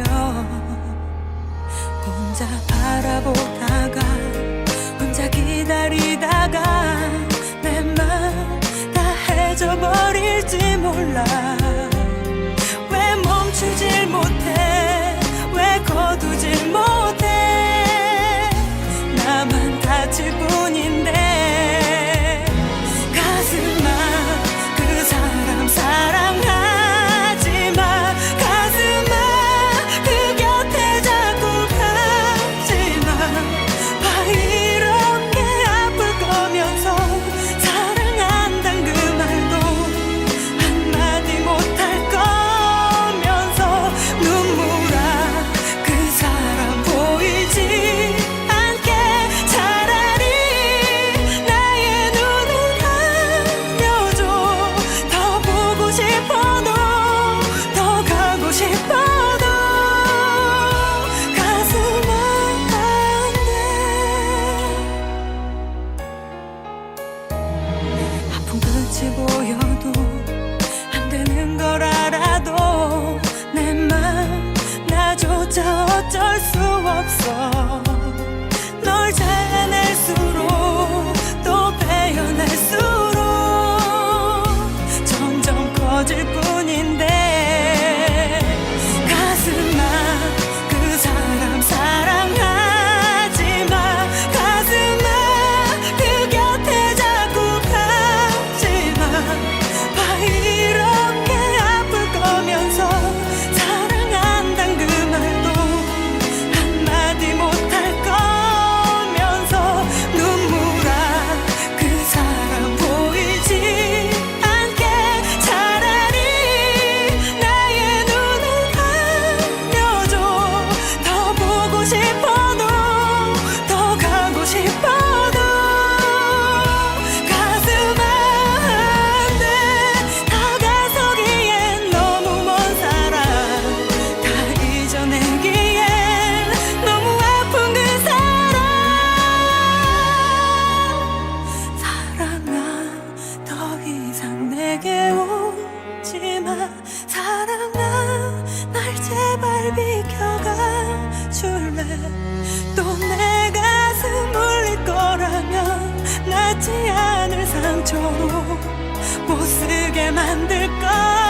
하며 혼자 바라보다가 혼자 기다리다가 내 맘 다 해져버릴지 몰라. 왜 멈추질 못해? 왜 거두질 못해? 나만 다치고 我有多。 또내 가슴 울릴 거라면 낫지 않을 상처로 못 쓰게 만들 거